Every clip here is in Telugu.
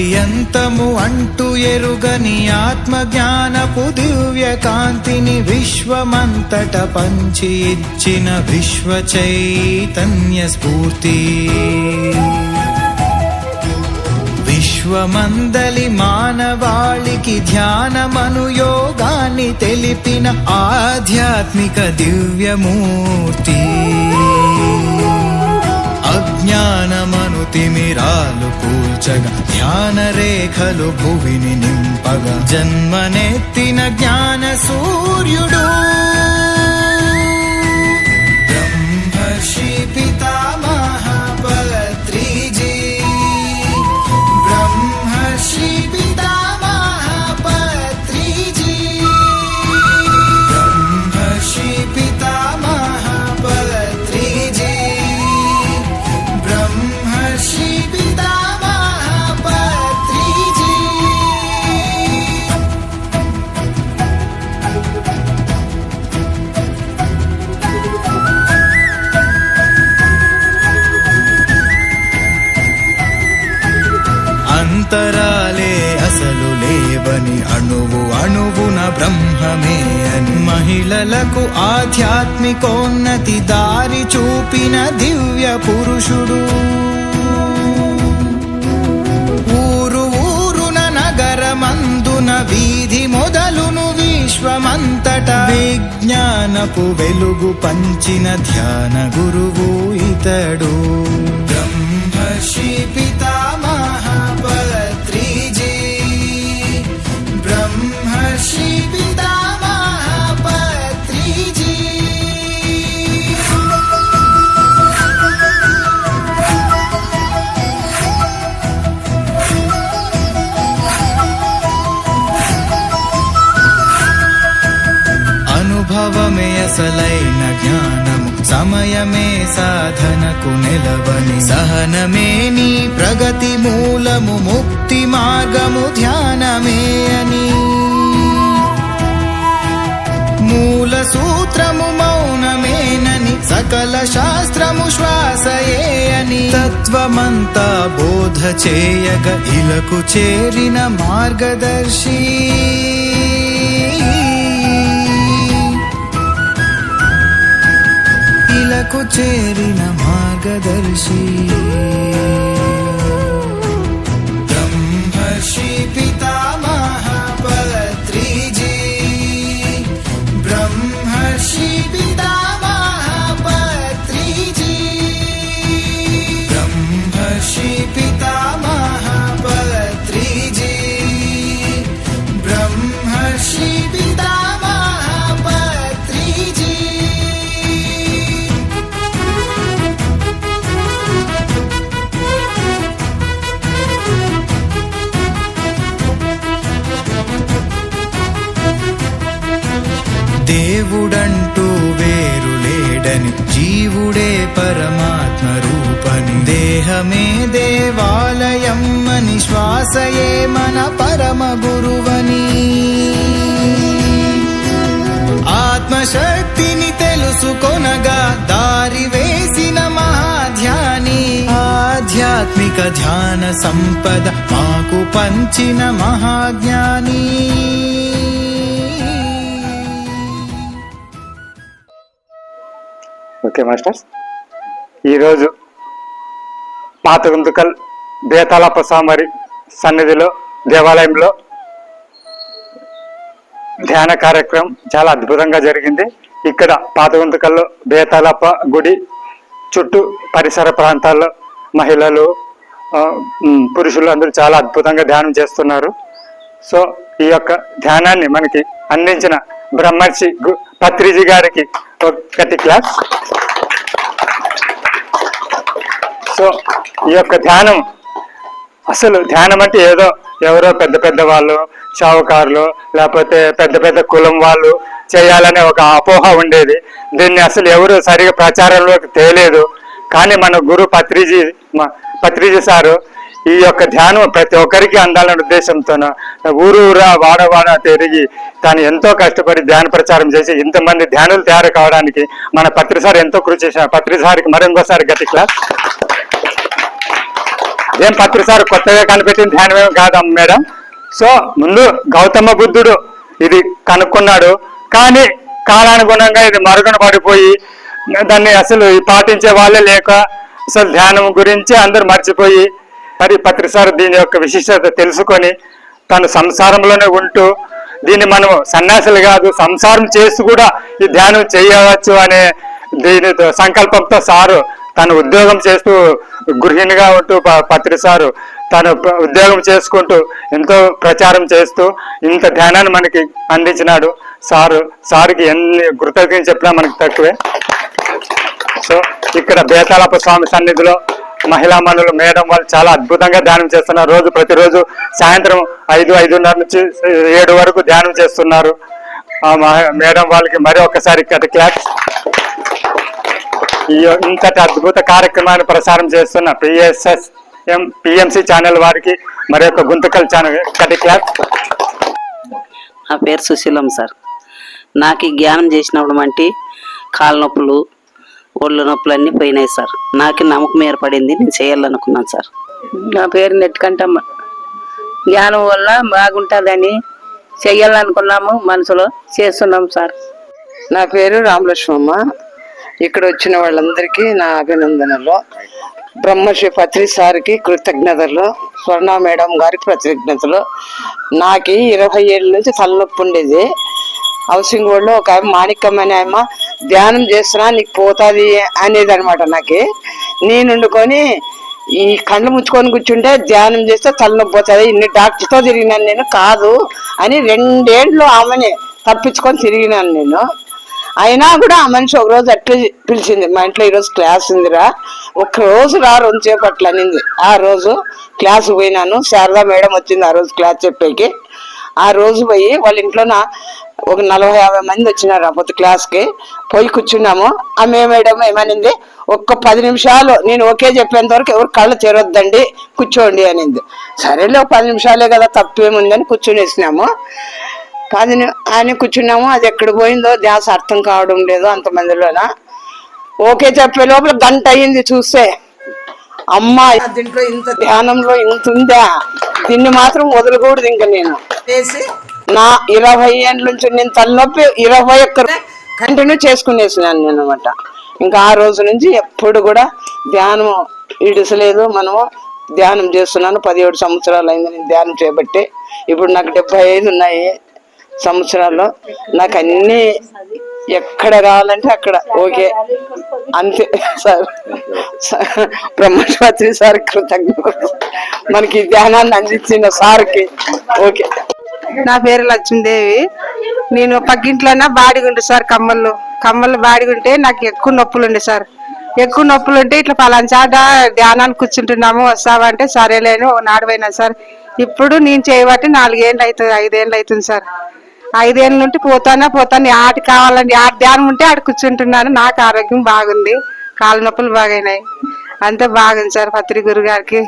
ఎంతము అంటూ ఎరుగని ఆత్మ జ్ఞానపు దివ్య కాంతిని విశ్వమంతట పంచి ఇచ్చిన విశ్వ చైతన్య స్ఫూర్తి. విశ్వమందలి మానవాళికి ధ్యానమను యోగాన్ని తెలిపిన ఆధ్యాత్మిక దివ్యమూర్తి. అజ్ఞానమను తిమిరాలు కూల్చగా ధ్యాన రేఖలు భువిని నింపగా జన్మనెత్తిన జ్ఞాన సూర్యుడు బ్రహ్మమే అని మహిళలకు ఆధ్యాత్మికోన్నతి దారి చూపిన దివ్య పురుషుడు. ఊరు ఊరున నగరమందున వీధి మొదలును విశ్వమంతట. విజ్ఞానపు వెలుగు పంచిన ధ్యాన గురువు ఇతడు. బ్రహ్మర్షి అసలైన జ్ఞానము సమయమే సాధనకు నిలవని సహనమే నీ ప్రగతి మూలము ముక్తి మార్గము ధ్యానమే అని. మూల సూత్రము మౌనమేనని సకల శాస్త్రము శ్వాసయే అని. తత్వమంతా బోధ చేయగ ఇలకు చేరిన మార్గదర్శి. ఇలకు చేరిన మార్గదర్శి. దేవుడంటూ వేరు లేడని జీవుడే పరమాత్మ రూపని. దేహమే దేవాలయం అని శ్వాసయే మన పరమ గురువని. ఆత్మశక్తిని తెలుసుకొనగా దారి వేసిన మహాధ్యాని. ఆధ్యాత్మిక ధ్యాన సంపద మాకు పంచిన మహాజ్ఞాని. నమస్తే మాస్టర్స్. ఈరోజు పాత గుంతుకల్ బేతాళప్ప స్వామి సన్నిధిలో దేవాలయంలో ధ్యాన కార్యక్రమం చాలా అద్భుతంగా జరిగింది. ఇక్కడ పాత గుంతుకల్లో బేతాళప్ప గుడి చుట్టూ పరిసర ప్రాంతాల్లో మహిళలు పురుషులు అందరూ చాలా అద్భుతంగా ధ్యానం చేస్తున్నారు. సో ఈ యొక్క ధ్యానాన్ని మనకి అందించిన బ్రహ్మర్షి గు- పత్రిజీ గారికి ఒకటి క్లాస్. సో ఈ యొక్క ధ్యానం అసలు ధ్యానం అంటే ఏదో ఎవరో పెద్ద పెద్ద వాళ్ళు షావుకారులు లేకపోతే పెద్ద పెద్ద కులం వాళ్ళు చేయాలనే ఒక అపోహ ఉండేది. దీన్ని అసలు ఎవరు సరిగా ప్రచారంలోకి తేలేదు. కానీ మన గురు పత్రిజీ పత్రిజీ సారు ఈ యొక్క ధ్యానం ప్రతి ఒక్కరికి అందాలనే ఉద్దేశంతోన ఊరు ఊరా వాడ వాడ తిరిగి తాను ఎంతో కష్టపడి ధ్యాన ప్రచారం చేసి ఇంతమంది ధ్యానులు తయారు కావడానికి మన పత్రిసారి ఎంతో కృషి చేసిన పత్రిసారికి మరింకోసారి గతిట్లా ఏం పత్రిసారి కొత్తగా కనిపెట్టిన ధ్యానం ఏం కాదు మేడం? సో ముందు గౌతమ బుద్ధుడు ఇది కనుక్కున్నాడు. కానీ కాలానుగుణంగా ఇది మరుగున పడిపోయి దాన్ని అసలు పాటించే వాళ్ళే లేక అసలు ధ్యానం గురించి అందరూ మర్చిపోయి మరి పత్రి దీని యొక్క విశిష్టత తెలుసుకొని తను సంసారంలోనే ఉంటూ దీన్ని మనం సన్యాసులు కాదు సంసారం చేస్తూ కూడా ఈ ధ్యానం చేయవచ్చు అనే దీని సంకల్పంతో సారు తను ఉద్యోగం చేస్తూ గృహిణిగా ఉంటూ ప- పత్రి సారు తను ఉద్యోగం చేసుకుంటూ ఎంతో ప్రచారం చేస్తూ ఇంత ధ్యానాన్ని మనకి అందించినాడు. సారు సారుకి ఎన్ని కృతజ్ఞతలు చెప్పినా మనకి తక్కువే. సో ఇక్కడ బేతాళప్ప స్వామి సన్నిధిలో మహిళా మనులు మేడం వాళ్ళు చాలా అద్భుతంగా ధ్యానం చేస్తున్నారు. రోజు ప్రతిరోజు సాయంత్రం ఐదు ఐదున్నర నుంచి ఏడు వరకు ధ్యానం చేస్తున్నారు. మేడం వాళ్ళకి మరి ఒక్కసారి కటి ఇంతటి అద్భుత కార్యక్రమాన్ని ప్రసారం చేస్తున్న పిఎస్ఎస్ ఎం పిఎంసి ఛానల్ వారికి మరి యొక్క గుంతకల్ ఛానల్ కటి క్లాప్ నా పేరు సుశీలం సార్. నాకు ఈ జ్ఞానం చేసినప్పుడు వంటి కాళ్ళ నొప్పులు ఒళ్ళు నొప్పులు అన్నీ పోయినాయి సార్. నాకు నమ్మకం ఏర్పడింది నేను చేయాలనుకున్నాను సార్. నా పేరు నెట్టుకంటమ్మ జ్ఞానం వల్ల బాగుంటుందని చెయ్యాలనుకున్నాము మనసులో చేస్తున్నాం సార్. నా పేరు రామలక్ష్మమ్మ. ఇక్కడ వచ్చిన వాళ్ళందరికీ నా అభినందనలు. బ్రహ్మశ్రీ పత్రి సార్కి కృతజ్ఞతలు స్వర్ణ మేడం గారికి కృతజ్ఞతలు నాకు ఇరవై ఏళ్ళ నుంచి తలనొప్పి ఉండేది. హౌసింగ్ బోర్డులో ఒక ఆమె మాణిక్యం అనే ఆమె ధ్యానం చేస్తున్నా నీకు పోతుంది అనేది అనమాట నాకు. నేను వండుకొని ఈ కళ్ళు ముచ్చుకొని కూర్చుంటే ధ్యానం చేస్తే తలనొప్పి పోతుంది. ఇన్ని డాక్టర్తో తిరిగినాను నేను కాదు అని రెండేళ్ళు ఆమెని తప్పించుకొని తిరిగినాను నేను. అయినా కూడా ఆ మనిషి ఒక రోజు అట్లే పిలిచింది మా ఇంట్లో ఈరోజు క్లాస్ ఉందిరా. ఒక రోజు రా రెండు చేపట్లు అనింది ఆ రోజు క్లాస్ పోయినాను. శారదా మేడం వచ్చింది ఆ రోజు క్లాస్ చెప్పేకి. ఆ రోజు పోయి వాళ్ళ ఇంట్లోన ఒక నలభై యాభై మంది వచ్చినారు ఆ క్లాస్కి పోయి కూర్చున్నాము. ఆమె మేడం ఏమనింది? ఒక్క పది నిమిషాలు నేను ఓకే చెప్పేంత వరకు ఎవరు కళ్ళు తెరవద్దండి కూర్చోండి అనింది. సరేలే ఒక పది నిమిషాలే కదా తప్పేముందని కూర్చునేసినాము. పది ని- అని కూర్చున్నాము. అది ఎక్కడ పోయిందో ధ్యాస అర్థం కావడం లేదు అంతమందిలోన. ఓకే చెప్పే లోపల గంట అయింది చూస్తే. అమ్మా దీంట్లో ఇంత ధ్యానంలో ఇంత ఉందా? దీన్ని మాత్రం వదలకూడదు ఇంకా నేను. నా ఇరవై ఏళ్ళ నుంచి నేను తలనొప్పి ఇరవై ఒక్క కంటిన్యూ చేసుకునేసినాను నేను అనమాట ఇంకా ఆ రోజు నుంచి ఎప్పుడు కూడా ధ్యానం ఇడిసలేదు మనము. ధ్యానం చేస్తున్నాను. పదిహేడు సంవత్సరాలు అయింది నేను ధ్యానం చేపట్టి. ఇప్పుడు నాకు డెబ్బై ఐదు ఉన్నాయి సంవత్సరాలు నాకు అన్ని ఎక్కడ రావాలంటే అక్కడ. ఓకే. అంతే. సార్. బ్రహ్మశ్వాత్రి సార్ కృతజ్ఞ. మనకి ధ్యానాన్ని అందించిన సార్కి. ఓకే. నా పేరు లక్ష్మీదేవి. నేను పక్కింట్లోనే బాడిగుండు సార్ కమ్మలు కమ్మలు బాడిగుంటే నాకు ఎక్కువ నొప్పులు ఉండే సార్. ఎక్కువ నొప్పులు ఉంటే ఇట్లా పలానా చాట ధ్యానానికి కూర్చుంటున్నాము వస్తావంటే సరేలేను ఓ నాడు పోయినా సార్. ఇప్పుడు నేను చేయబట్టి నాలుగేళ్ళు అవుతుంది ఐదేళ్ళు అవుతుంది సార్. ఐదేళ్ళ నుండి పోతానే పోతాను ఆట కావాలండి ఆట ధ్యానం ఉంటే ఆడ కూర్చుంటున్నాను. నాకు ఆరోగ్యం బాగుంది. కాళ్ళ నొప్పులు బాగైనాయి. అంతా బాగుంది సార్. పత్రి గురు గారికి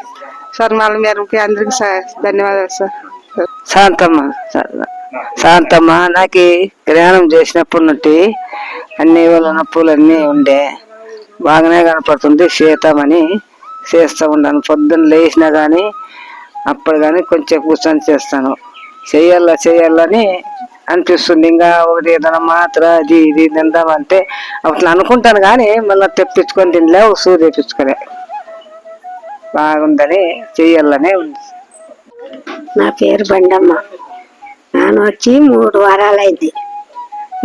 స్వర్ణాల మేరకి అందరికి సార్ ధన్యవాదాలు సార్. శాంతమ్మ శాంతమ్మ నాకు ప్రయాణం చేసినప్పటి నుండి అన్ని వాళ్ళ నొప్పులు అన్నీ ఉండే. బాగానే కనపడుతుంది. చేతామని చేస్తూ ఉన్నాను. పొద్దున్న లేచినా కానీ అప్పుడు కానీ కొంచెం కూర్చొని చేస్తాను. చేయాలా చేయాలని అనిపిస్తుంది. ఇంకా ఒకటి ఏదైనా మాత్ర అది ఇది తిందామంటే అట్లా అనుకుంటాను కానీ మళ్ళీ తెప్పించుకొని తినలే ఒక సూ తెప్పించుకోలే. బాగుందని చెయ్యాలనే ఉంది. నా పేరు బండమ్మ. నాన్న వచ్చి మూడు వారాలైంది.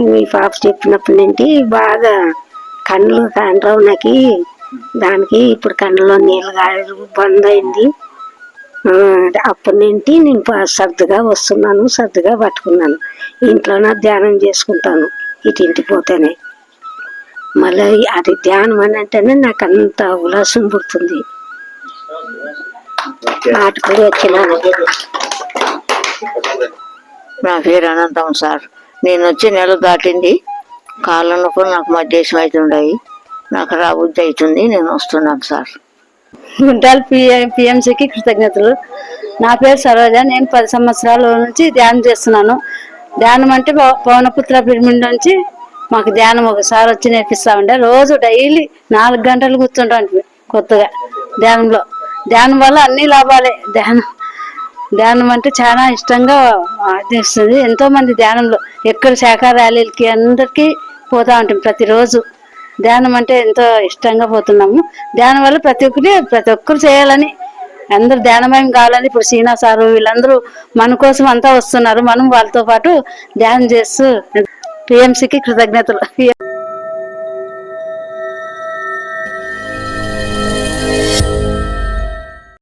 మీ పాప చెప్పినప్పటి నుండి బాగా కళ్ళు కానరావు నాకు. దానికి ఇప్పుడు కళ్ళలో నీళ్ళు కాయడం బంద్ అయింది. అప్పటి నుండి నేను ప- సర్దుగా వస్తున్నాను సర్దుగా పట్టుకున్నాను. ఇంట్లోనే ధ్యానం చేసుకుంటాను ఇటు ఇంటికి పోతేనే. మళ్ళీ అది ధ్యానం అని అంటేనే నాకు అంత ఉల్లాసం పుడుతుంది. నాటుకుని వచ్చినాను నా పేరు అనంతం సార్. నేను వచ్చి నెల దాటింది. నొప్పులు నాకు మధ్యదేశం అవుతుండయి నాకు రాబుద్ధి అవుతుంది నేను వస్తున్నాను సార్. గుంటాల్ పిఎంసికి కృతజ్ఞతలు. నా పేరు సరోజ. నేను పది సంవత్సరాల నుంచి ధ్యానం చేస్తున్నాను. ధ్యానం అంటే పవనపుత్ర పిరమిడ్ నుంచి మాకు ధ్యానం ఒకసారి వచ్చి నేర్పిస్తా ఉండే. రోజు డైలీ నాలుగు గంటలు కూర్చుంటాను కొత్తగా ధ్యానంలో. ధ్యానం వల్ల అన్ని లాభాలే. ధ్యానం ధ్యానం అంటే చాలా ఇష్టంగా ఆదేస్తుంది ఎంతో మంది ధ్యానంలో ఎక్కడ శాఖ ర్యాలీలకి అందరికీ పోతా ఉంటాం ప్రతిరోజు. ధ్యానం అంటే ఎంతో ఇష్టంగా పోతున్నాము. ధ్యానం వల్ల ప్రతి ఒక్కరి ప్రతి ఒక్కరు చేయాలని అందరు ధ్యానమయం కావాలని ఇప్పుడు సీనా సారు వీళ్ళందరూ మన కోసం అంతా వస్తున్నారు. మనం వాళ్ళతో పాటు ధ్యానం చేస్తూ పిఎంసికి కృతజ్ఞతలు.